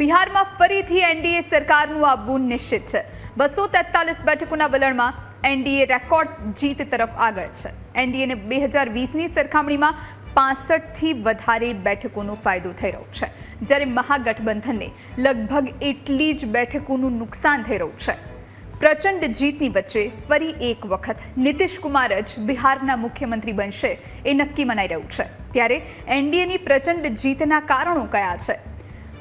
બિહારમાં ફરીથી એનડીએ સરકારનું આવવું નિશ્ચિત છે. બસો તેતાલીસ બેઠકોના વલણમાં એનડીએ રેકોર્ડ જીત તરફ આગળ છે. એનડીએને બે હજાર વીસની સરખામણીમાં પાસઠથી વધારે બેઠકોનો ફાયદો થઈ રહ્યો છે. જ્યારે મહાગઠબંધનને લગભગ એટલી જ બેઠકોનું નુકસાન થઈ રહ્યું છે. પ્રચંડ જીતની વચ્ચે ફરી એક વખત નીતિશ કુમાર જ બિહારના મુખ્યમંત્રી બનશે એ નક્કી મનાઈ રહ્યું છે. ત્યારે એનડીએની પ્રચંડ જીતના કારણો કયા છે?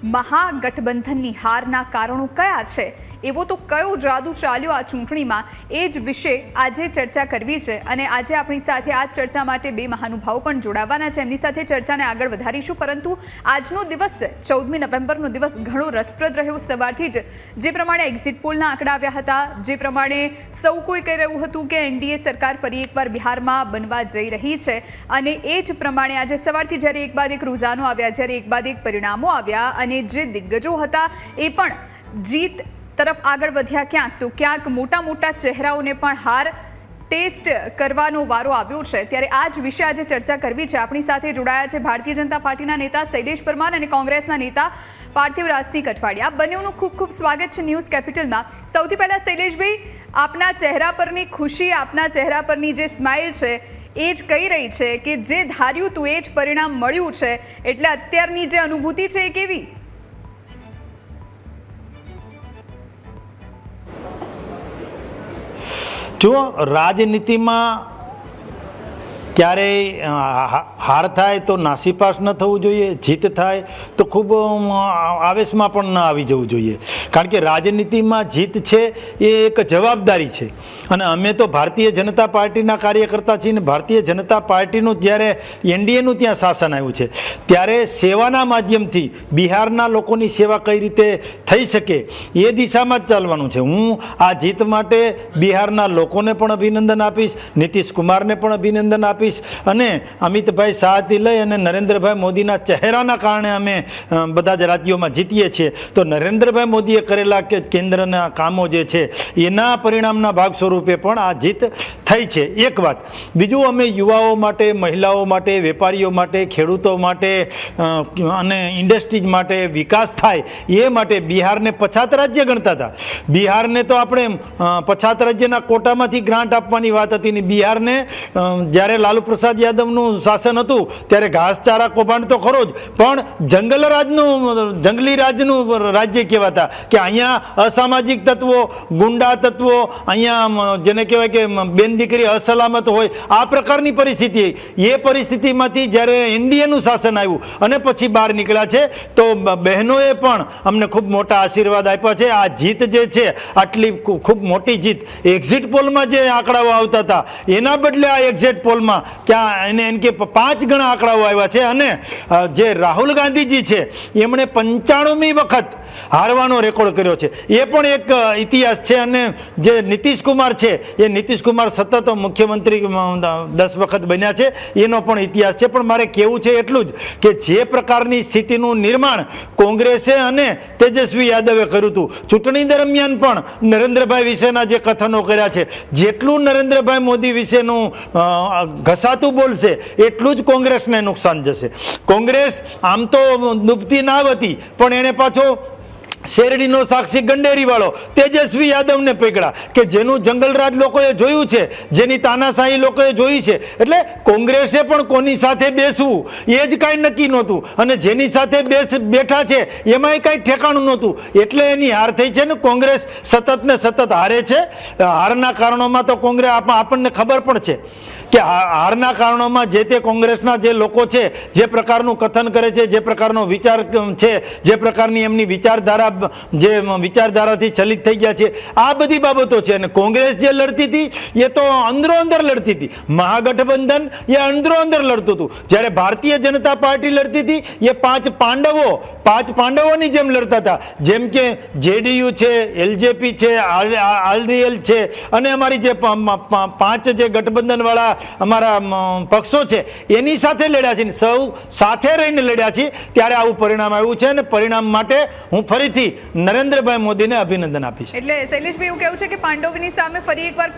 મહાગઠબંધનની હારના કારણો કયા છે? એવો તો કયો જાદુ ચાલ્યો આ ચૂંટણીમાં? એ જ વિશે આજે ચર્ચા કરવી છે અને આજે આપણી સાથે આ ચર્ચા માટે બે મહાનુભાવો પણ જોડાવાના છે. એમની સાથે ચર્ચાને આગળ વધારીશું, પરંતુ આજનો દિવસ, ચૌદમી નવેમ્બરનો દિવસ, ઘણો રસપ્રદ રહ્યો સવારથી જ. જે પ્રમાણે એક્ઝિટ પોલના આંકડા આવ્યા હતા, જે પ્રમાણે સૌ કોઈ કહી રહ્યું હતું કે એનડીએ સરકાર ફરી એકવાર બિહારમાં બનવા જઈ રહી છે. અને એ જ પ્રમાણે આજે સવારથી જ્યારે એક બાદ એક રૂઝાનો આવ્યા, જ્યારે એક બાદ એક પરિણામો આવ્યા અને જે દિગ્ગજો હતા, એ પણ જીત તરફ આગળ વધ્યા ક્યાંક? તો ક્યાંક મોટા મોટા ચહેરાઓને પણ હાર ટેસ્ટ કરવાનો વારો આવ્યો છે. ત્યારે આ જ વિશે આજે ચર્ચા કરવી છે. આપણી સાથે જોડાયા છે ભારતીય જનતા પાર્ટીના નેતા શૈલેષ પરમાર અને કોંગ્રેસના નેતા પાર્થિવ રાજસિંહ કઠવાડિયા. બંનેનું ખૂબ ખૂબ સ્વાગત છે ન્યૂઝ કેપિટલમાં. સૌથી પહેલાં શૈલેષભાઈ, આપના ચહેરા પરની ખુશી, આપના ચહેરા પરની જે સ્માઇલ છે, એ જ કહી રહી છે કે જે ધાર્યું તું એ જ પરિણામ મળ્યું છે. એટલે અત્યારની જે અનુભૂતિ છે એ કેવી? જુઓ રાજનીતિમાં ક્યારેય હાર થાય તો નાસીપાસ ન થવું જોઈએ, જીત થાય તો ખૂબ આવેશમાં પણ ન આવી જવું જોઈએ. કારણ કે રાજનીતિમાં જીત છે એ એક જવાબદારી છે. અને અમે તો ભારતીય જનતા પાર્ટીના કાર્યકર્તા છીએ ને ભારતીય જનતા પાર્ટીનું જ્યારે એનડીએનું ત્યાં શાસન આવ્યું છે, ત્યારે સેવાના માધ્યમથી બિહારના લોકોની સેવા કઈ રીતે થઈ શકે એ દિશામાં જ ચાલવાનું છે. હું આ જીત માટે બિહારના લોકોને પણ અભિનંદન આપીશ નીતિશ કુમારને પણ અભિનંદન આપીશ અને અમિતભાઈ શાહથી લઈ અને નરેન્દ્રભાઈ મોદીના ચહેરાના કારણે અમે બધા જ રાજ્યોમાં જીતીએ છીએ. તો નરેન્દ્રભાઈ મોદીએ કરેલા કે કેન્દ્રના કામો જે છે, એના પરિણામના ભાગ સ્વરૂપે પણ આ જીત થઈ છે. એક વાત, બીજું અમે યુવાઓ માટે, મહિલાઓ માટે, વેપારીઓ માટે, ખેડૂતો માટે અને ઇન્ડસ્ટ્રીઝ માટે વિકાસ થાય એ માટે બિહારને પછાત રાજ્ય ગણતા હતા. બિહારને તો આપણે પછાત રાજ્યના કોટામાંથી ગ્રાન્ટ આપવાની વાત હતી ને બિહારને જ્યારે લાલુ પ્રસાદ યાદવનું શાસન હતું, ત્યારે ઘાસચારા કૌભાંડ તો ખરો જ, પણ જંગલ રાજનું, જંગલી રાજનું રાજ્ય કહેવાતા કે અહીંયા અસામાજિક તત્વો, ગુંડા તત્વો, અહીંયા જેને કહેવાય કે બેન દીકરી અસલામત હોય, આ પ્રકારની પરિસ્થિતિ એ પરિસ્થિતિમાંથી જ્યારે એનડીએનું શાસન આવ્યું અને પછી બહાર નીકળ્યા છે, તો બહેનોએ પણ અમને ખૂબ મોટા આશીર્વાદ આપ્યા છે. આ જીત જે છે, આટલી ખૂબ મોટી જીત. એક્ઝિટ પોલમાં જે આંકડાઓ આવતા હતા, એના બદલે આ એક્ઝિટ પોલમાં ક્યાં એને એમ પાંચ ગણા આંકડાઓ આવ્યા છે અને જે રાહુલ ગાંધીજી છે, એમણે પંચાણુમી વખત હારવાનો રેકોર્ડ કર્યો છે. એ પણ એક ઇતિહાસ છે અને જે નીતિશ કુમાર છે, એ નીતિશ કુમાર સતત મુખ્યમંત્રી દસ વખત બન્યા છે. એનો પણ ઇતિહાસ છે. પણ મારે કહેવું છે એટલું જ કે જે પ્રકારની સ્થિતિનું નિર્માણ કોંગ્રેસે અને તેજસ્વી યાદવે કર્યું હતું. ચૂંટણી દરમિયાન પણ નરેન્દ્રભાઈ વિશેના જે કથનો કર્યા છે, જેટલું નરેન્દ્રભાઈ મોદી વિશેનું ઘસાતું બોલશે, એટલું જ કોંગ્રેસને નુકસાન જશે. કોંગ્રેસ આમ તો ડૂબતી ના હતી, પણ એને પાછો શેરડીનો સાક્ષી ગંડેરીવાળો, તેજસ્વી યાદવને પકડા કે જેનું જંગલરાજ લોકોએ જોયું છે, જેની તાનાશાહી લોકોએ જોઈ છે. એટલે કોંગ્રેસે પણ કોની સાથે બેસવું, એ જ કાંઈ નક્કી નહોતું. અને જેની સાથે બેસ, બેઠા છે, એમાંય કાંઈ ઠેકાણું નહોતું. એટલે એની હાર થઈ છે ને કોંગ્રેસ સતત ને સતત હારે છે. હારના કારણોમાં તો કોંગ્રેસ આપ- આપણને ખબર પણ છે. કે હારના કારણોમાં જે તે કોંગ્રેસના જે લોકો છે, જે પ્રકારનું કથન કરે છે, જે પ્રકારનો વિચાર છે, જે પ્રકારની એમની વિચારધારા, જે વિચારધારાથી ચલિત થઈ ગયા છે, આ બધી બાબતો છે. અને કોંગ્રેસ જે લડતી હતી, એ તો અંદરો અંદર લડતી હતી. મહાગઠબંધન એ અંદરો અંદર લડતું હતું. જ્યારે ભારતીય જનતા પાર્ટી લડતી હતી, એ પાંચ પાંડવો, પાંચ પાંડવોની જેમ લડતા હતા. જેમ કે જેડીયુ છે, એલજેપી છે આરડીએલ છે, અને અમારી જે પાંચ જે ગઠબંધનવાળા અમારા પક્ષો છે એની સાથે લડ્યા છે. સૌ સાથે રહીને લડ્યા છે ત્યારે આવું પરિણામ આવ્યું છે અને પરિણામ માટે હું ફરીથી નરેન્દ્રભાઈ મોદીને અભિનંદન આપીશ. એટલે શૈલેષભાઈ એવું કેવું છે કે પાંડવની સામે ફરી એકવાર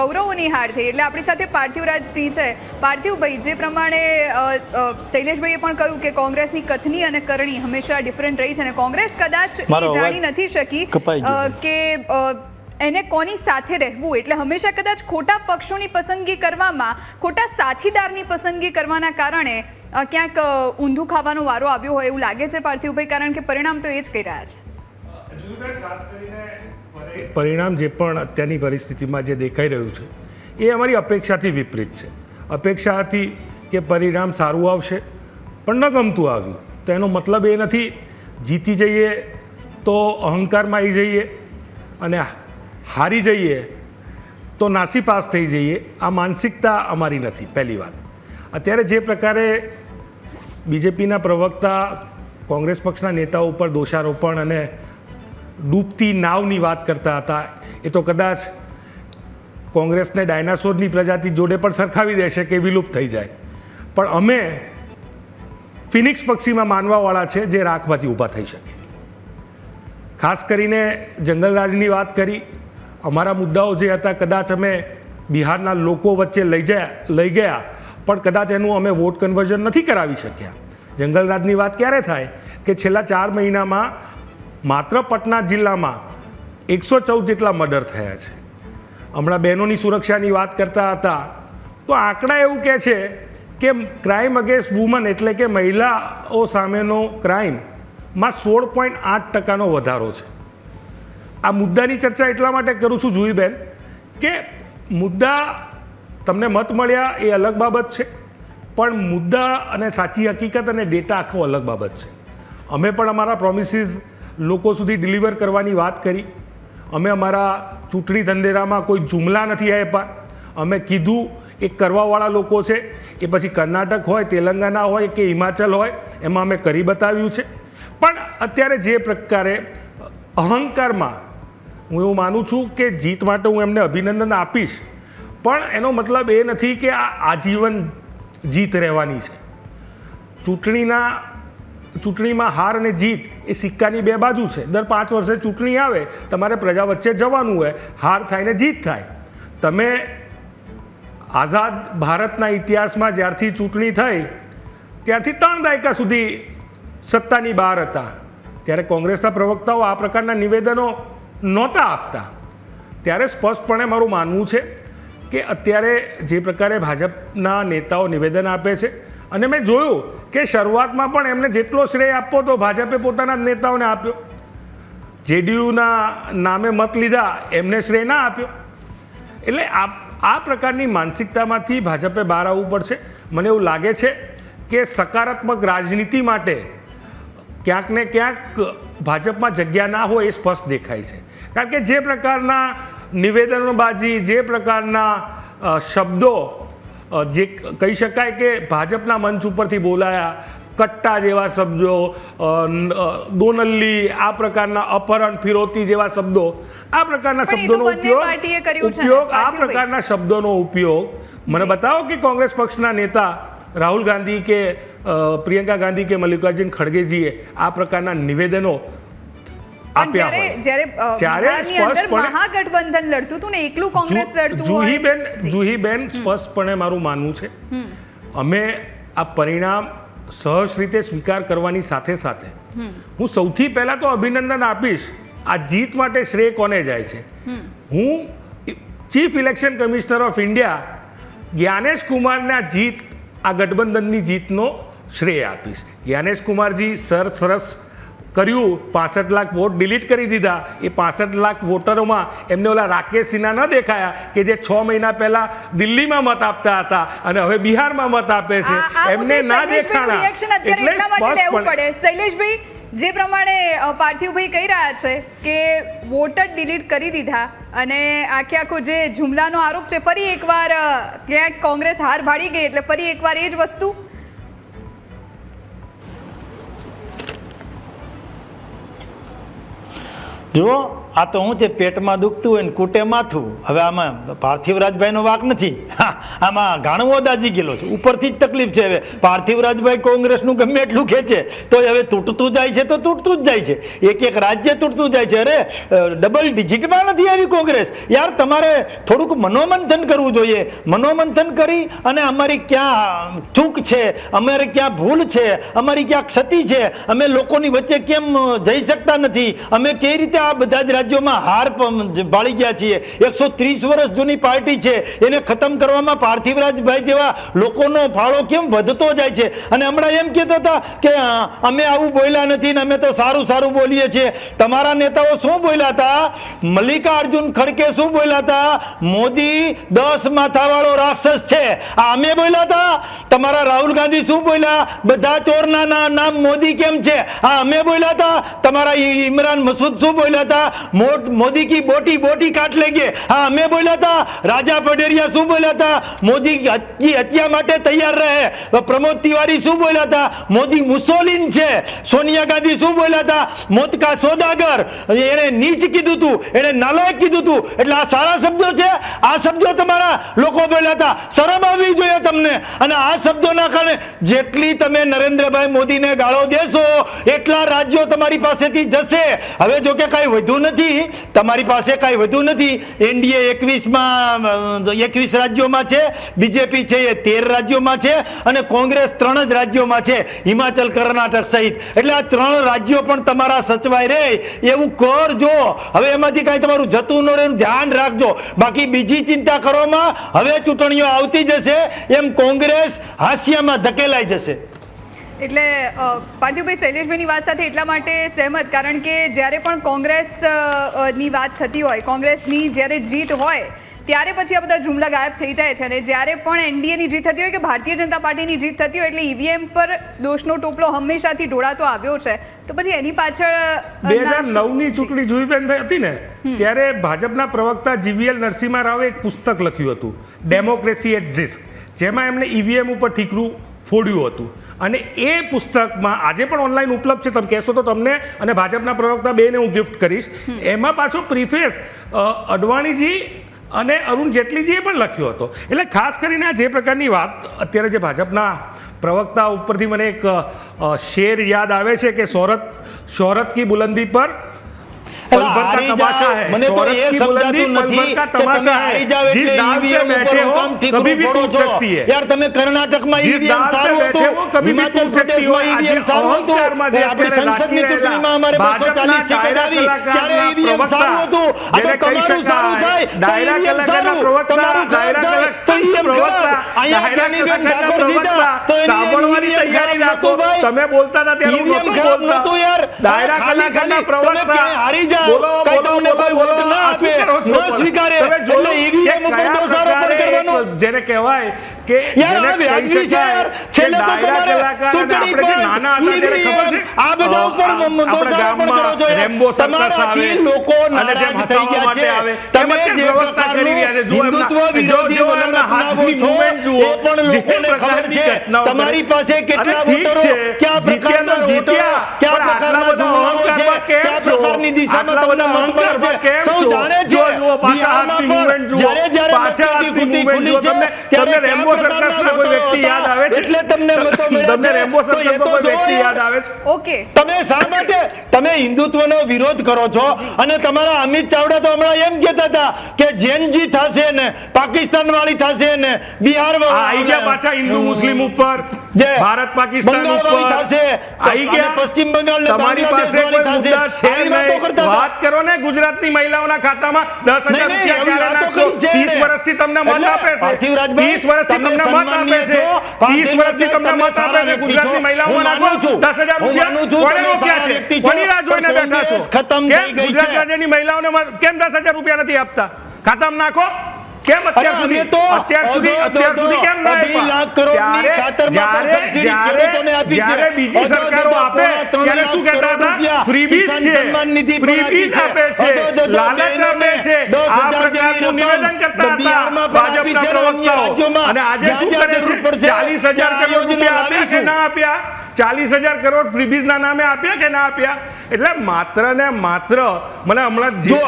કૌરવોની હાર થઈ. એટલે આપણી સાથે પાર્થિવરાજસિંહ છે. પાર્થિવભાઈ જે પ્રમાણે શૈલેષભાઈએ પણ કહ્યું કે કોંગ્રેસની કથની અને કરણી હંમેશા ડિફરન્ટ રહી છે અને કોંગ્રેસ કદાચ એ જાણી નથી શકી કે એને કોની સાથે રહેવું? એટલે હંમેશા કદાચ ખોટા પક્ષોની પસંદગી કરવામાં, ખોટા સાથીદારની પસંદગી કરવાના કારણે ક્યાંક ઊંધું ખાવાનો વારો આવ્યો હોય એવું લાગે છે પાર્થિવભાઈ? કારણ કે પરિણામ તો એ જ કહી રહ્યા છે. પરિણામ જે પણ અત્યારની પરિસ્થિતિમાં જે દેખાઈ રહ્યું છે, એ અમારી અપેક્ષાથી વિપરીત છે. અપેક્ષા હતી કે પરિણામ સારું આવશે, પણ ન ગમતું આવ્યું. તો એનો મતલબ એ નથી, જીતી જઈએ તો અહંકારમાં આવી જઈએ અને હારી જઈએ તો નાસીપાસ થઈ જઈએ. આ માનસિકતા અમારી નથી, પહેલી વાત. અત્યારે જે પ્રકારે બીજેપીના પ્રવક્તા, કોંગ્રેસ પક્ષના નેતાઓ ઉપર દોષારોપણ અને ડૂબતી નાવની વાત કરતા હતા, એ તો કદાચ કોંગ્રેસને ડાયનાસોરની પ્રજાતિ જોડે પણ સરખાવી દેશે કે વિલુપ્ત થઈ જાય. પણ અમે ફિનિક્સ પક્ષીમાં માનવાવાળા છે જે રાખમાંથી ઊભા થઈ શકે. ખાસ કરીને જંગલરાજની વાત કરી અમારા મુદ્દાઓ જે હતા, કદાચ અમે બિહારના લોકો વચ્ચે લઈ જાય, લઈ ગયા, પણ કદાચ એનું અમે વોટ કન્વર્ઝન નથી કરાવી શક્યા. જંગલરાજની વાત ક્યારે થાય કે છેલ્લા ચાર મહિનામાં માત્ર પટના જિલ્લામાં એકસો ચૌદ જેટલા મર્ડર થયા છે. હમણાં બહેનોની સુરક્ષાની વાત કરતા હતા, તો આંકડા એવું કહે છે કે ક્રાઇમ અગેન્સ્ટ વુમન એટલે કે મહિલાઓ સામેનો ક્રાઇમમાં સોળ પોઈન્ટ આઠ ટકાનો વધારો છે. આ મુદ્દાની ચર્ચા એટલા માટે કરું છું જુહીબેન કે મુદ્દા તમને મત મળ્યા એ અલગ બાબત છે, પણ મુદ્દા અને સાચી હકીકત અને ડેટા આખો અલગ બાબત છે. અમે પણ અમારા પ્રોમિસીસ લોકો સુધી ડિલિવર કરવાની વાત કરી. અમે અમારા ચૂંટણી ધંધેરામાં કોઈ જુમલા નથી આપ્યા. અમે કીધું એ કરવાવાળા લોકો છે, એ પછી કર્ણાટક હોય, તેલંગાના હોય કે હિમાચલ હોય, એમાં અમે કરી બતાવ્યું છે. પણ અત્યારે જે પ્રકારે અહંકારમાં હું એવું માનું છું કે જીત માટે હું એમને અભિનંદન આપીશ. પણ એનો મતલબ એ નથી કે આ આજીવન જીત રહેવાની છે. ચૂંટણીના, ચૂંટણીમાં હાર અને જીત એ સિક્કાની બે બાજુ છે. દર પાંચ વર્ષે ચૂંટણી આવે, તમારે પ્રજા વચ્ચે જવાનું હોય, હાર થાય ને જીત થાય. તમે આઝાદ ભારતના ઇતિહાસમાં જ્યારથી ચૂંટણી થઈ, ત્યારથી ત્રણ દાયકા સુધી સત્તાની બહાર હતા. ત્યારે કોંગ્રેસના પ્રવક્તાઓ આ પ્રકારના નિવેદનો નહોતા આપતા. ત્યારે સ્પષ્ટપણે મારું માનવું છે કે અત્યારે જે પ્રકારે ભાજપના નેતાઓ નિવેદન આપે છે અને મેં જોયું કે શરૂઆતમાં પણ એમને જેટલો શ્રેય આપવો તો ભાજપે પોતાના જ નેતાઓને આપ્યો. જેડીયુના નામે મત લીધા એમને શ્રેય ના આપ્યો. એટલે આ આ પ્રકારની માનસિકતામાંથી ભાજપે બહાર આવવું પડશે. મને એવું લાગે છે કે સકારાત્મક રાજનીતિ માટે ક્યાંક ને ક્યાંક ભાજપમાં જગ્યા ના હોય એ સ્પષ્ટ દેખાય છે. કારણ કે જે પ્રકારના નિવેદનોબાજી જે પ્રકારના શબ્દો જે કહી શકાય કે ભાજપના મંચ ઉપરથી બોલાયા કટ્ટા જેવા શબ્દો દોનલ્લી આ પ્રકારના અપહરણ ફિરોતી જેવા શબ્દો આ પ્રકારના શબ્દોનો ઉપયોગ ઉપયોગ આ પ્રકારના શબ્દોનો ઉપયોગ. મને બતાવો કે કોંગ્રેસ પક્ષના નેતા રાહુલ ગાંધી કે પ્રિયંકા ગાંધી કે મલ્લિકાર્જુન ખડગેજીએ આ પ્રકારના નિવેદનો આપ્યા જ્યારે હોય. અંદર સ્પષ્ટપણે- મહાગઠબંધન લડતું હતું ને એકલું કોંગ્રેસ લડતું જુહીબેન. જુહીબેન સ્પષ્ટપણે મારું માનવું છે. અમે આ પરિણામ સહજ રીતે સ્વીકાર કરવાની સાથે સાથે હું સૌથી પહેલા તો અભિનંદન આપીશ. આ જીત માટે શ્રેય કોને જાય છે? હું chief election commissioner of India Gyanesh કુમારના જીત આ ગઠબંધનની જીતનો શ્રેય આપીશ. જ્ઞાનેશ કુમારજી સર સરસ કર્યું પાસઠ લાખ વોટ ડિલીટ કરી દીધા. એ પાસઠ લાખ વોટરોમાં એમને ઓલા રાકેશ સિન્હા ન દેખાયા કે જે છ મહિના પહેલા દિલ્હીમાં મત આપતા હતા અને હવે બિહારમાં મત આપે છે. એમને ના દેખાણા. એટલા પડે. શૈલેષભાઈ જે પ્રમાણે પાર્થિવભાઈ કહી રહ્યા છે કે વોટ જ ડિલીટ કરી દીધા અને આખે આખો જે જુમલાનો આરોપ છે ફરી એકવાર ક્યાંક કોંગ્રેસ હાર ભાડી ગઈ એટલે ફરી એકવાર એ જ વસ્તુ જુઓ આ તો હું છે પેટમાં દુખતું હોય ને કૂટે માથું, હવે આમાં પાર્થિવરાજભાઈનો વાક નથી. આમાં ઘાણવો દાજી ગયેલો છે. ઉપરથી જ તકલીફ છે હવે. પાર્થિવરાજભાઈ કોંગ્રેસનું ગમે એટલું ખેંચે, તો હવે તૂટતું જાય છે તો તૂટતું જ જાય છે. એક એક રાજ્ય તૂટતું જાય છે. અરે ડબલ ડિજિટમાં નથી આવી કોંગ્રેસ. યાર, તમારે થોડુંક મનોમંથન કરવું જોઈએ. મનોમંથન કરી અને અમારી ક્યાં ચૂક છે, અમારે ક્યાં ભૂલ છે, અમારી ક્યાં ક્ષતિ છે, અમે લોકોની વચ્ચે કેમ જઈ શકતા નથી, અમે કઈ રીતે આ બધા જ રાજ્યોમાં હાર ભાળી ગયા છીએ. એકસો ત્રીસ વર્ષ જૂની પાર્ટી છે. એને ખતમ કરવામાં પાર્થિવરાજભાઈ જેવા લોકોનો ફાળો કેમ વધતો જાય છે? અને હમણાં એમ કહેતા હતા કે અમે આવું બોલ્યા નથી ને અમે તો સારું સારું બોલીએ છીએ. તમારા નેતાઓ શું બોલ્યા હતા? મલ્લિકાર્જુન ખડકે શું બોલ્યા હતા? મોદી દસ માથાવાળો રાક્ષસ છે. આ અમે બોલ્યા હતા? તમારા રાહુલ ગાંધી શું બોલ્યા? બધા ચોરના નામ મોદી કેમ છે? આ અમે બોલ્યા હતા. તમારા ઇમરાન મસૂદ શું બોલ્યા હતા? મોદી કી બોટી બોટી કાટ લેંગે હા અમે બોલ્યા હતા રાજા પટેરિયા શું બોલ્યા હતા મોદી કી હત્યા માટે તૈયાર રહે. પ્રમોદ તિવારી શું બોલ્યા હતા મોદી મુસોલિન છે. સોનિયા ગાંધી શું બોલ્યા હતા મોતકા સોદાગર. એને નીચ કીધું તું એને નાલાયક કીધું તું. એટલે આ સારા શબ્દો છે. આ શબ્દો તમારા લોકો બોલ્યા હતા શરમ આવવી જોઈએ તમને. અને આ શબ્દોના કારણે જેટલી તમે નરેન્દ્રભાઈ મોદીને ગાળો દેશો, એટલા રાજ્યો તમારી પાસેથી જશે. હવે જો કે કાંઈ વધુ નથી તમારી પાસે કાંઈ વધુ નથી. એનડીએ એકવીસમાં એકવીસ રાજ્યોમાં છે, બીજેપી છે એ તેર રાજ્યોમાં છે અને કોંગ્રેસ ત્રણ જ રાજ્યોમાં છે, હિમાચલ, કર્ણાટક સહિત. એટલે આ ત્રણ રાજ્યો પણ તમારા સચવાય રહે એવું કરજો હવે એમાંથી કાંઈ તમારું જતું ન રહે ધ્યાન રાખજો. બાકી બીજી ચિંતા કરવામાં હવે ચૂંટણીઓ આવતી જશે, એમ કોંગ્રેસ હાસ્યમાં ધકેલાઈ જશે. એટલે પાર્થિવભાઈ શૈલેષભાઈની વાત સાથે એટલા માટે સહેમત કારણ કે જ્યારે પણ કોંગ્રેસ અ, અ, ની વાત થતી હોય કોંગ્રેસની જ્યારે જીત હોય ત્યારે પછી આ બધા જુમલા ગાયબ થઈ જાય છે. અને જ્યારે પણ એનડીએની જીત થતી હોય કે ભારતીય જનતા પાર્ટીની જીત થતી હોય એટલે ઈવીએમ પર દોષનો ટોપલો હંમેશાથી ઢોળાતો આવ્યો છે. તો પછી એની પાછળ બે હજાર નવની ચૂંટણી જોઈબેન હતી ને ત્યારે ભાજપના પ્રવક્તા જીવીએલ નરસિંહ રાવે એક પુસ્તક લખ્યું હતું ડેમોક્રેસી એટ રિસ્ક જેમાં એમણે ઈવીએમ ઉપર ઠીકરું ફોડ્યું હતું. અને એ પુસ્તકમાં આજે પણ ઓનલાઈન ઉપલબ્ધ છે. તમે કહેશો તો તમને અને ભાજપના પ્રવક્તા બેને હું ગિફ્ટ કરીશ. એમાં પાછો પ્રિફેસ અડવાણીજી અને અરુણ જેટલીજીએ પણ લખ્યો હતો. એટલે ખાસ કરીને આ જે પ્રકારની વાત, અત્યારે જે ભાજપના પ્રવક્તા ઉપરથી મને એક શેર યાદ આવે છે કે શોહરત શોહરત કી બુલંદી પર મને તો शोहरत એ की बुलंदी સમજાતું पल भर નથી का કે તમે तमाशा હારી है જાઓ जिस એટલે दाल पे EVM बैठे ઉપર हो કામ ઠીકરું कभी भी ફોડો टूट છો. सकती है યાર તમે કર્ણાટકમાં जिस EVM दाल पे સારું बैठे હતું वो कभी भी હિમાચલ टूट सकती हो પ્રદેશમાં આજે EVM સારું હતું અહંકારમાં જે આપણી અત્યારે સંસદની નાચી ચૂંટણીમાં અમારે રહેલા 240 સીટ ભાજપના આવી ત્યારે ડાયરા EVM કલાકારના સારું હતું આ તો જેને કહી તમારું સારું શકાય, થાય તો ડાયરા EVM કલાકારના સારું પ્રવક્તા, તમારું ખરાબ ડાયરા થાય તો EVM પ્રવક્તા, ખરાબ અહીંયા ડાયરા જ્ઞાનીબેન કલાકારના ઠાકોર જીત્યા પ્રવક્તા, તો એની સાંભળવાની EVM તૈયારી ખરાબ રાખો નહોતું ભાઈ. તમે બોલતા હતા ત્યારે હું EVM નહોતો ખરાબ બોલતા. નહોતું યાર. ડાયરા ખાલી કલાકારના ખાલી તમે પ્રવક્તા ક્યાંય હારી જાઓ, બોલો, તમને કોઈ વોટ ના આપે, શું કરો છો. ન સ્વીકારે. એટલે EVM ઉપર કયા દોષારોપણ કરવાનો. જેને કહેવાય કે યાર, આ વ્યાજબી છે યાર. છેલ્લે તો તમારે ચૂંટણી આપણે નાના હતા ત્યારે ખબર છે? આ બધા ઉપર અ, મ- કરો છો રેમ્બો સર્કસ આવે લોકો નારાજ થઈ ગયા છે. તમે જે જે પ્રવક્તા કરી રહ્યા છે? જુઓ એમના- હિન્દુત્વ વિરોધી વલણ અપનાવો છો, એ પણ લોકોને ખબર છે તમારી પાસે કેટલા વોટરો છે, કયા પ્રકારના વોટરો કયા પ્રકારના બધા છે? કયા પ્રકારની દિશામાં આટલા બધા મત છે. કેમ છો? જો, જુઓ, પાછા હાથની પણ જુઓ. જ્યારે જ્યારે પાછા હાથની ખુલ્લી જુઓ. તમને- તમને રેમ્બો કયા કોઈ વ્યક્તિ યાદ આવે છે? એટલે તમને તમને રેમ્બો તો એ સર્કસનો તો કોઈ વ્યક્તિ યાદ આવે છે? ઓકે. તમે શા માટે? તમે હિન્દુત્વનો વિરોધ કરો છો અને તમારા અમિત ચાવડા તો હમણાં એમ કહેતા હતા કે જેનજી થશે ને પાકિસ્તાન વાળી થશે ને બિહાર ગયા પાછા હિન્દુ મુસ્લિમ ઉપર. ભારત પાકિસ્તાન ઉપર પશ્ચિમ બંગાળ તમારી પાસે કોઈ મુદ્દા છે નહીં. વાત કરો ને ગુજરાતની મહિલાઓના ખાતામાં દસ નહીં, હજાર નહીં, રૂપિયા એવી ક્યારે વાતો નાખશો? કરી છે ત્રીસ એણે. વર્ષથી તમને મત આપે છે પાર્થિવરાજભાઈ, ત્રીસ વર્ષથી તમને મત આપે છે છો. ત્રીસ વર્ષથી તમને મત આપે છે ગુજરાતની છો. નાખો હું માનું છું. દસ હજાર હું માનું છું, રૂપિયા કોને રોક્યા છે કોની રાહ જોઈને બેઠા છો ખતમ થઈ ગઈ ગુજરાત છે. રાજ્યની મહિલાઓને કેમ દસ હજાર રૂપિયા નથી આપતા ખાતામાં નાખો કેમ અત્યાર સુધી? તો અત્યાર સુધી અત્યાર સુધી કેમ ના આપ્યા? લાખ કરોડની ખાતરમાં સબસિડી ખેડૂતોને આપી છે. બીજી સરકારો આપે ત્યારે શું કહેતા હતા? ફ્રીબીઝ છે. ફ્રીબીઝ આપે છે. લાલચ આપે છે. આ પ્રકારનું નિવેદન કરતા હતા. ભાજપના પ્રવક્તાઓ. અને આજે શું કરે છે? પડશે ચાલીસ હજાર ત્યાં કરોડ યોજના રૂપિયા આપ્યા છે ના આપ્યા? ચાલીસ હજાર કરોડ ફ્રીબીઝના નામે આપ્યા કે ના આપ્યા? એટલે માત્ર ને માત્ર મને હમણાં જે જો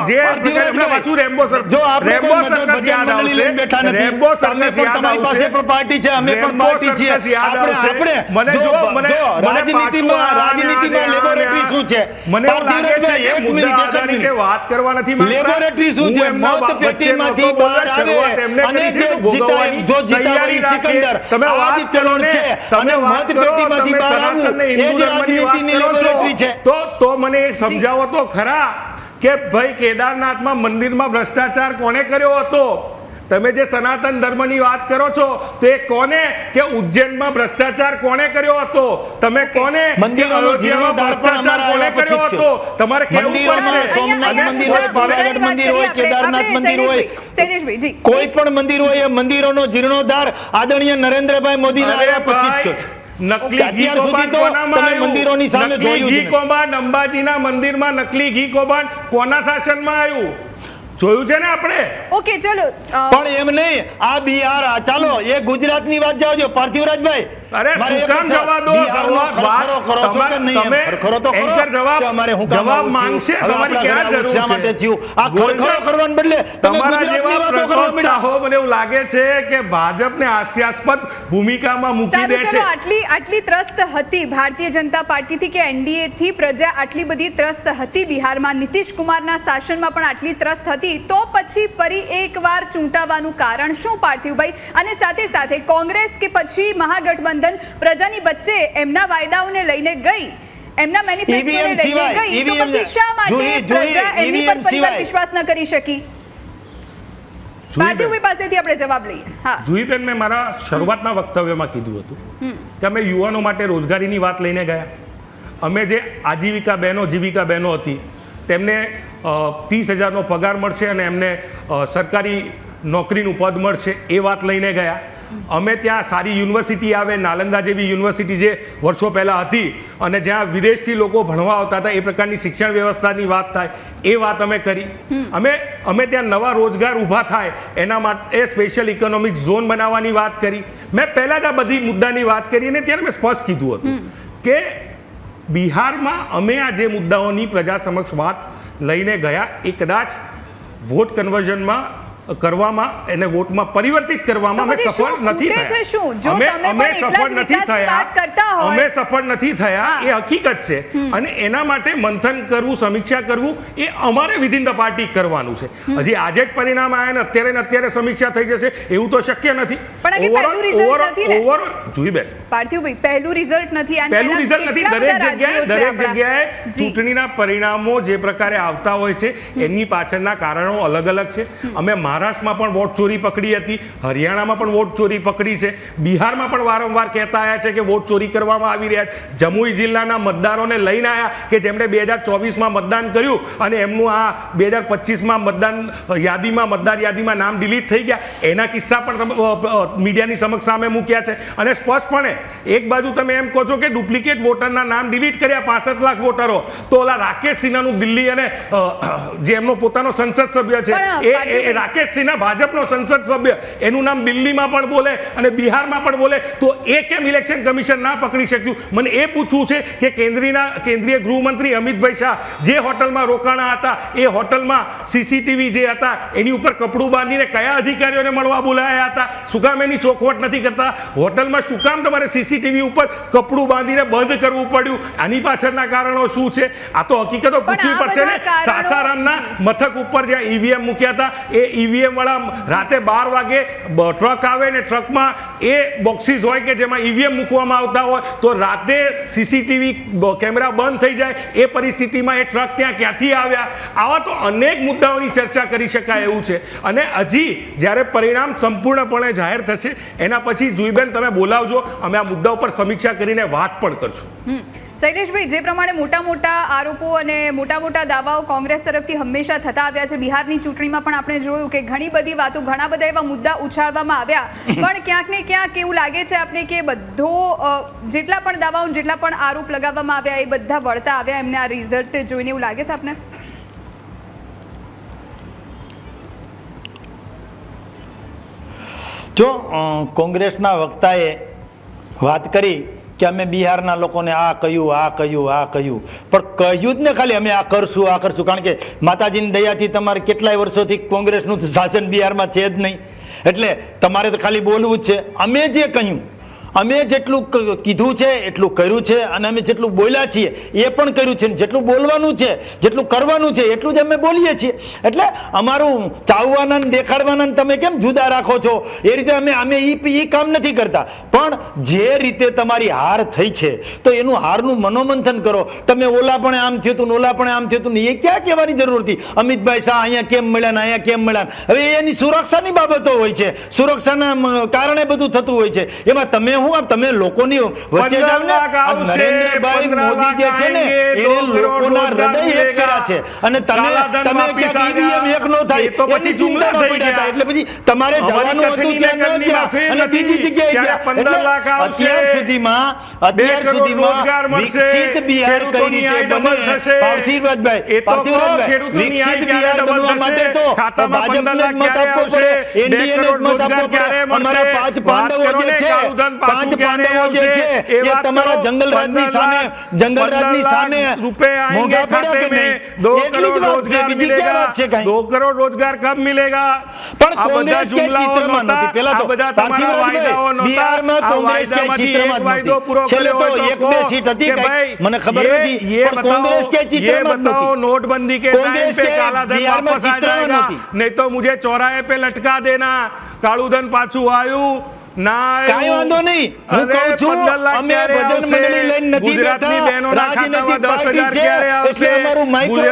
વાંચું રેમ્બો સર રેમ્બો કોઈ મતલબ સર્કસ યાદ ભજન મંડળી લઈને બેઠા નથી. તમે પણ તમારી પાસે પણ પાર્ટી છે અમે પણ પાર્ટી છીએ. આપણે આપણે મને જો જો મને રાજનીતિમાં રાજનીતિમાં ને આ ને લેબોરેટરી શું છે? મને એવું લાગે છે પાર્થિવરાજભાઈ, કે એક મિનિટ, એક મિનિટ. વાત કરવા નથી માંગતા. લેબોરેટરી શું છે? એમના પેટીમાંથી બહાર આવે. અને જે તો જો જીતાવાળી સિકંદર તમે આ વાત જ કરો ચલણ ને. છે. અને વાત પેટીમાંથી બહાર આવવું એ જ રાજનીતિની લેબોરેટરી છે. તો તો મને સમજાવો તો ખરા કે ભાઈ કેદારનાથમાં મંદિરમાં ભ્રષ્ટાચાર કોણે કર્યો હતો? તમે જે સનાતન ધર્મની વાત કરો છો તે કોને કે ઉજ્જૈનમાં ભ્રષ્ટાચાર કોને કર્યો હતો તમે કોને અયોધ્યામાં ભ્રષ્ટાચાર કોને કર્યો હતો તમારે કેવું મંદિરોમાં પડશે સોમનાથ મંદિર હોય, પાવાગઢ મંદિર હોય. કેદારનાથ મંદિર હોય. કોઈ પણ મંદિર હોય એ મંદિરોનો જીર્ણોદ્ધાર આદરણીય નરેન્દ્રભાઈ મોદી આવ્યા પછી જ થયો છે. નકલી ઘી કૌભાંડ કોનામાં મંદિરોની સામે જોયું ઘી. કૌભાંડ અંબાજીના મંદિરમાં નકલી ઘી કૌભાંડ કોના શાસનમાં આવ્યું જોયું છે ને આપણે? ઓકે ચલો પણ એમ નહીં. આ બિહાર આ ચાલો એ ગુજરાતની વાત જાવજો પાર્થિવરાજભાઈ અરે શું કામ જવા દો તમે ખરખરો તો એન્કર જવાબ- અમારે હું જવાબ માંગશે, તમારી ક્યાં જરૂર છે? માટે થયું? આ ખરખરો કરવાને બદલે તમારા જેવા પ્રવક્તા હો મને એવું લાગે છે કે ભાજપને હાસ્યાસ્પદ ભૂમિકામાં મૂકી દે છે. આટલી આટલી ત્રસ્ત હતી ભારતીય જનતા પાર્ટીથી કે એનડીએ થી પ્રજા આટલી બધી ત્રસ્ત હતી બિહારમાં? નીતિશ કુમારના શાસનમાં પણ આટલી ત્રસ્ત હતી? તો પછી ફરી એકવાર ચૂંટાવાનું કારણ શું પાર્થિવભાઈ? અને સાથે સાથે કોંગ્રેસ કે પછી મહાગઠબંધન? પ્રજાની વચ્ચે એમના વાયદાઓને લઈને ગઈ. એમના મેનિફેસ્ટોને લઈને ગઈ. તો પછી શા માટે પ્રજા એમની પર ફરીવાર વિશ્વાસ ન કરી શકી? પાર્થિવભાઈ પાસેથી આપણે જવાબ લઈએ. હા. જુહીબેન મેં મારા શરૂઆતના વક્તવ્યમાં કીધું હતું કે અમે યુવાનો માટે રોજગારીની વાત લઈને ગયા. અમે જે આજીવિકા બહેનો જીવિકા બહેનો હતી તેમને ત્રીસ હજારનો પગાર મળશે અને એમને સરકારી નોકરીનું પદ મળશે એ વાત લઈને ગયા. અમે ત્યાં સારી યુનિવર્સિટી આવે નાલંદા જેવી યુનિવર્સિટી જે વર્ષો પહેલાં હતી અને જ્યાં વિદેશથી લોકો ભણવા આવતા હતા એ પ્રકારની શિક્ષણ વ્યવસ્થાની વાત થાય એ વાત અમે કરી. અમે અમે ત્યાં નવા રોજગાર ઊભા થાય એના માટે સ્પેશિયલ ઇકોનોમિક ઝોન બનાવવાની વાત કરી. મેં પહેલાં જ આ બધી મુદ્દાની વાત કરી અને ત્યારે મેં સ્પષ્ટ કીધું હતું કે બિહારમાં અમે આ જે મુદ્દાઓની પ્રજા સમક્ષ વાત લઈને ગયા એ કદાચ વોટ કન્વર્ઝનમાં કરવામાં એને વોટમાં પરિવર્તિત કરવામાં અમે સફળ નથી થયા. અમે અમે સફળ નથી થયા. અમે સફળ નથી થયા એ હકીકત છે. અને એના માટે મંથન કરવું સમીક્ષા કરવું એ અમારે વિધિન ધ પાર્ટી કરવાનું છે. હજી આજે જ પરિણામ આવ્યા ને અત્યારે ને અત્યારે સમીક્ષા થઈ જશે એવું તો શક્ય નથી? ઓવર જોઈ બેન. પાર્થિવભાઈ પહેલું રિઝલ્ટ નથી. પહેલું રિઝલ્ટ નથી દરેક જગ્યાએ દરેક જગ્યાએ ચૂંટણીના પરિણામો જે પ્રકારે આવતા હોય છે એની પાછળના કારણો અલગ અલગ છે. અમે મહારાષ્ટ્રમાં પણ વોટ ચોરી પકડી હતી હરિયાણામાં પણ વોટ ચોરી પકડી છે. બિહારમાં પણ વારંવાર કહેતા આવ્યા છે કે વોટ ચોરી કરવામાં આવી રહ્યા છે. જમુઈ જિલ્લાના મતદારોને લઈને આવ્યા કે જેમણે બે હજાર ચોવીસમાં મતદાન કર્યું અને એમનું આ બે હજાર પચીસમાં મતદાન યાદીમાં મતદાર યાદીમાં નામ ડિલીટ થઈ ગયા. એના કિસ્સા પણ મીડિયાની સમક્ષ સામે મૂક્યા છે. અને સ્પષ્ટપણે એક બાજુ તમે એમ કહો છો કે ડુપ્લિકેટ વોટરના નામ ડિલીટ કર્યા પાસઠ લાખ વોટરો તો ઓલા રાકેશ સિન્હાનું દિલ્હી અને જે એમનો પોતાનો સંસદ સભ્ય છે એ- એ સિન્હા ભાજપનો સંસદ સભ્ય. એનું નામ દિલ્હીમાં પણ બોલે અને બિહારમાં પણ બોલે. તો એ કેમ ઇલેક્શન કમિશન ના પકડી શક્યું? મને એ પૂછવું છે કે કેન્દ્રીયના કેન્દ્રીય ગૃહમંત્રી અમિતભાઈ શાહ જે હોટલમાં રોકાણા હતા એ હોટલમાં સીસીટીવી જે હતા એની ઉપર કપડું બાંધીને કયા અધિકારીઓને મળવા બોલાયા હતા? શું કામ એની ચોખવટ નથી કરતા? હોટલમાં શું કામ તમારે સીસીટીવી ઉપર કપડું બાંધીને બંધ કરવું પડ્યું? આની પાછળના કારણો શું છે? આ તો હકીકતો પૂછવી પડશે ને સાસારામના મથક ઉપર જ્યાં ઈવીએમ મૂક્યા હતા એ ઈવીએમ વાળા રાતે બાર વાગે ટ્રક આવે ને ટ્રકમાં એ બોક્સિસ હોય કે જેમાં ઈવીએમ મૂકવામાં આવતા હોય, તો રાતે સીસીટીવી કેમેરા બંધ થઈ જાય, એ પરિસ્થિતિમાં એ ટ્રક ત્યાં ક્યાંથી આવ્યા? આવા તો અનેક મુદ્દાઓની ચર્ચા કરી શકાય એવું છે. અને હજી જ્યારે પરિણામ સંપૂર્ણપણે જાહેર થશે, એના પછી જુઈબેન, તમે બોલાવજો. અમે આ મુદ્દા ઉપર સમીક્ષા કરીને વાત પણ કરશું. શૈલેષભાઈ જે પ્રમાણે મોટા મોટા આરોપો અને મોટા મોટા દાવાઓ કોંગ્રેસ તરફથી હંમેશા થતા આવ્યા છે બિહારની ચૂંટણીમાં પણ આપણે જોયું કે ઘણી બધી વાતો ઘણા બધા એવા મુદ્દા ઉછાળવામાં આવ્યા. પણ ક્યાંક ને ક્યાંક એવું લાગે છે આપણે કે બધો જેટલા પણ દાવાઓ જેટલા પણ આરોપ લગાવવામાં આવ્યા એ બધા વળતા આવ્યા. એમને આ રિઝલ્ટ જોઈને એવું લાગે છે આપને? જો કોંગ્રેસના વક્તાએ વાત કરી કે અમે બિહારના લોકોને આ કહ્યું આ કહ્યું આ કહ્યું. પણ કહ્યું જ ને ખાલી અમે આ કરશું આ કરશું. કારણ કે માતાજીની દયાથી તમારે કેટલાય વર્ષોથી કોંગ્રેસનું શાસન બિહારમાં છે જ નહીં. એટલે તમારે તો ખાલી બોલવું જ છે. અમે જે કહ્યું અમે જેટલું કીધું છે, એટલું કર્યું છે અને અમે જેટલું બોલ્યા છીએ, એ પણ કર્યું છે. જેટલું બોલવાનું છે, જેટલું કરવાનું છે, એટલું જ અમે બોલીએ છીએ. એટલે અમારું ચાવવાના દેખાડવાના તમે કેમ જુદા રાખો છો? એ રીતે અમે અમે એ કામ નથી કરતા. પણ જે રીતે તમારી હાર થઈ છે, તો એનું હારનું મનોમંથન કરો. તમે ઓલા પણ આમ થયું હતું ઓલા પણ આમ થયું હતું એ ક્યાં કહેવાની જરૂર હતી? અમિતભાઈ શાહ અહીંયા કેમ મળ્યા ને અહીંયા કેમ મળ્યા હવે એની સુરક્ષાની બાબતો હોય છે. સુરક્ષાના કારણે બધું થતું હોય છે. એમાં તમે હું આપ તમે લોકોની વચ્ચે જાવ ને નરેન્દ્રભાઈ મોદી જે છે ને એને લોકોના હૃદય એક કર્યા છે. અને તમે તમે ક્યાંક આવ્યા. એક નો થાય તો પછી જુમલા થઈ ગયા. એટલે પછી તમારે જવાનું હતું ત્યાં ન ગયા. અને બીજી જગ્યાએ ગયા. એટલે અત્યાર સુધીમાં અત્યાર સુધીમાં વિકસિત બિહાર કઈ રીતે બને. પાર્થિવરાજભાઈ પાર્થિવરાજભાઈ વિકસિત બિહાર બનવા માટે તો ભાજપને મત આપવો પડે. આવશે? એનડીએ ને મત આપવો પડે. અમારા પાંચ પાંડવો જે છે પાંચ પાંડવો જે છે એ તમારા જંગલ રાજની સામે જંગલ રાજની સામે મોંઘા પડ્યા કે નહીં એટલી જ વાત છે બીજી ક્યાં વાત છે કાઈ 2 કરોડ રોજગાર કબ મિલેગા પણ કોંગ્રેસ કે ચિત્રમાં નથી પેલા તો પાર્થિવરાજભાઈ બિહારમાં કોંગ્રેસ કે ચિત્રમાં જ નથી છેલ્લે તો એક બે સીટ હતી કાઈ મને ખબર નથી પણ કોંગ્રેस કે ચિત્રમાં बताओ नोटबंदी के टाइम पे काला धन वापस आ जाएगा नहीं तो मुझे चौराहे पे लटका देना कालू धन पाछू आयू ના. કાંઈ વાંધો નહીં. હું કહું છું અમે ભજન મંડળી લઈને નથી બેઠા. રાજનીતિક પાર્ટી છે એટલે અમારું માઇક્રો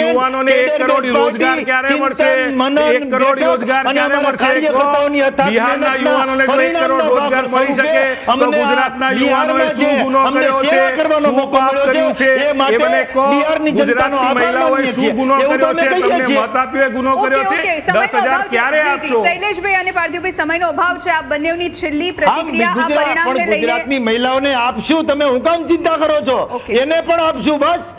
યુવાનોને એક કરોડ રોજગાર ક્યારે મળશે? મનન, કરોડ રોજગાર ક્યારે મળશે? કાર્યકર્તાઓની અથાગ બિહારના યુવાનોને જો કરોડ રોજગાર મળી શકે. તો આ ગુજરાતના યુવાનોએ શું ગુનો કર્યો છે? કરવાનો મોકો મળ્યો છે? એ માટે એ મને કહો બિહારની જનતાનો આભાર માનીએ છીએ. એવું તો અમે કહીએ છીએ. મત આપ્યો ગુનો કર્યો છે? સમયનો દસ હજાર અભાવ છે. ક્યારે જી, જી. આપશો? શૈલેષભાઈ અને પાર્થિવભાઈ સમયનો અભાવ છે. આ બંનેની છેલ્લી પ્રતિક્રિયા આ પરિણામને લઈને ગુજરાતની મહિલાઓને આપશું. તમે હું કામ ચિંતા કરો છો. એને પણ આપશું. બસ.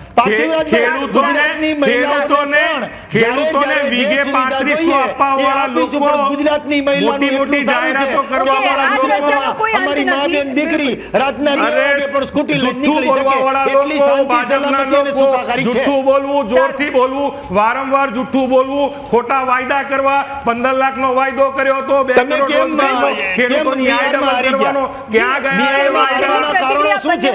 ખેડૂતોને વીઘે પાંત્રીસો આપવા વાળા લોકો ગુજરાતની મોટી મોટી જાહેરાતો કરવા વાળા લોકો ચર્ચાનો કોઈ અંત અમારી મા દીકરી રાતના અરે પણ સ્કૂટી લઈને નીકળી શકે. એટલી ભાજપના લોકો જુઠ્ઠું બોલવું જોરથી બોલવું વારંવાર જુઠ્ઠું બોલવું ખોટા વાયદા કરવા પંદર લાખ નો વાયદો કર્યો હતો બે કરોડ ખેડૂતોની ગયા? કરવાનો ક્યાં ગયા એ કારણો શું છે?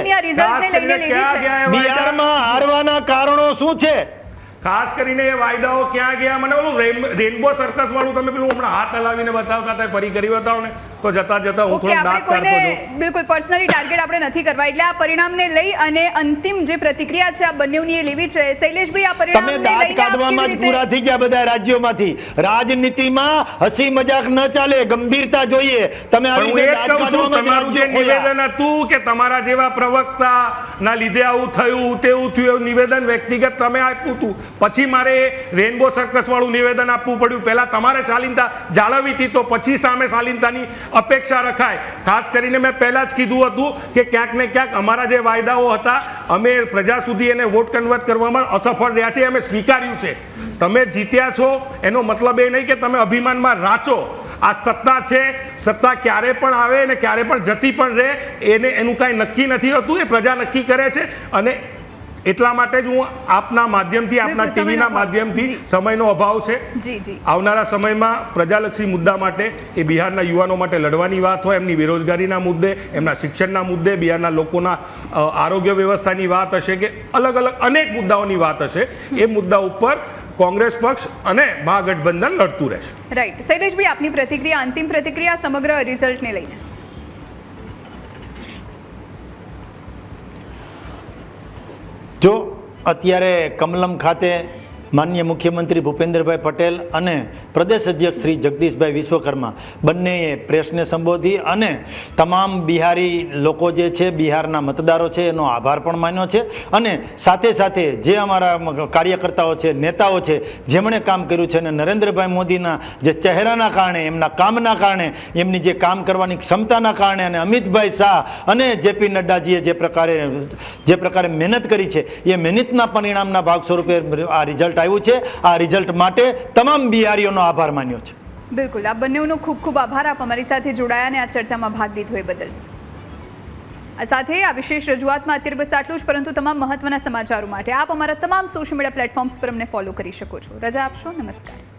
હારવાના કારણો શું છે? ખાસ કરીને એ વાયદાઓ ક્યાં ગયા? મને ઓલું રેનબો સર્કસ વાળું તમે પેલું હમણાં હાથ હલાવીને બતાવતા હતા ફરી કરી બતાવો ને તો જતા જતા હું થોડો દાંત છું બિલકુલ પર્સનલી ટાર્ગેટ આપણે નથી કરવા. એટલે આ પરિણામને લઈ અને અંતિમ જે પ્રતિક્રિયા છે આ બંનેની એ લેવી છે. શૈલેષભાઈ આ પરિણામને લઈને તમે દાંત કાઢવામાં જ પૂરા થઈ ગયા બધા રાજ્યોમાંથી. રાજનીતિમાં હસી મજાક ન ચાલે ગંભીરતા જોઈએ. તમે આવી રીતે દાંત કાઢવામાં તમારું જે નિવેદન હતું કે તમારા જેવા પ્રવક્તા ના લીધે આવું થયું તેવું થયું નિવેદન વ્યક્તિગત તમે આપ્યું હતું. પછી મારે રેનબો સર્કસવાળું નિવેદન આપવું પડ્યું. પહેલાં તમારે શાલીનતા જાળવી હતી તો પછી સામે શાલીનતાની અપેક્ષા રખાય. ખાસ કરીને મેં પહેલાં જ કીધું હતું કે ક્યાંક ને ક્યાંક અમારા જે વાયદાઓ હતા, અમે પ્રજા સુધી એને વોટ કન્વર્ટ કરવામાં અસફળ રહ્યા છે અમે સ્વીકાર્યું છે. તમે જીત્યા છો, એનો મતલબ એ નહીં કે તમે અભિમાનમાં રાચો. આ સત્તા છે, સત્તા ક્યારે પણ આવે અને ક્યારે પણ જતી પણ રહે, એને એનું કાંઈ નક્કી નથી હોતું, એ પ્રજા નક્કી કરે છે અને એટલા માટે જ હું આપના માધ્યમથી આપના ટીવીના માધ્યમથી સમયનો અભાવ છે. આવનારા સમયમાં પ્રજાલક્ષી મુદ્દા માટે એ બિહારના યુવાનો માટે લડવાની વાત હોય એમની બેરોજગારીના મુદ્દે એમના શિક્ષણના મુદ્દે બિહારના લોકોના આરોગ્ય વ્યવસ્થાની વાત હશે કે અલગ અલગ અનેક મુદ્દાઓની વાત હશે. એ મુદ્દા ઉપર કોંગ્રેસ પક્ષ અને મહાગઠબંધન લડતું રહેશે. રાઈટ શૈલેષભાઈ આપની પ્રતિક્રિયા અંતિમ પ્રતિક્રિયા સમગ્ર રિઝલ્ટને લઈને. જો અત્યારે કમલમ ખાતે માન્ય મુખ્યમંત્રી ભૂપેન્દ્રભાઈ પટેલ અને પ્રદેશ અધ્યક્ષ શ્રી જગદીશભાઈ વિશ્વકર્મા બંનેએ પ્રેસને સંબોધી અને તમામ બિહારી લોકો જે છે, બિહારના મતદારો છે, એનો આભાર પણ માન્યો છે. અને સાથે સાથે જે અમારા કાર્યકર્તાઓ છે, નેતાઓ છે, જેમણે કામ કર્યું છે અને નરેન્દ્રભાઈ મોદીના જે ચહેરાના કારણે, એમના કામના કારણે, એમની જે કામ કરવાની ક્ષમતાના કારણે અને અમિતભાઈ શાહ અને જેપી નડ્ડાજીએ જે પ્રકારે જે પ્રકારે મહેનત કરી છે, એ મહેનતના પરિણામના ભાગ સ્વરૂપે આ રિઝલ્ટ આવ્યું છે. આ રિઝલ્ટ માટે તમામ બિહારીઓનો આભાર માન્યો છે. બિલકુલ. આ બંનેઓનો ખૂબ ખૂબ આભાર. આપ અમારી સાથે જોડાયા અને આ ચર્ચામાં ભાગ લીધો એ બદલ. આ સાથે આ વિશેષ રજૂઆતમાં અત્યારે બસ આટલું જ, પરંતુ તમામ મહત્વના સમાચારો માટે આપ અમારા તમામ સોશિયલ મીડિયા પ્લેટફોર્મ્સ પર અમને ફોલો કરી શકો છો. રજા આપશો. નમસ્કાર.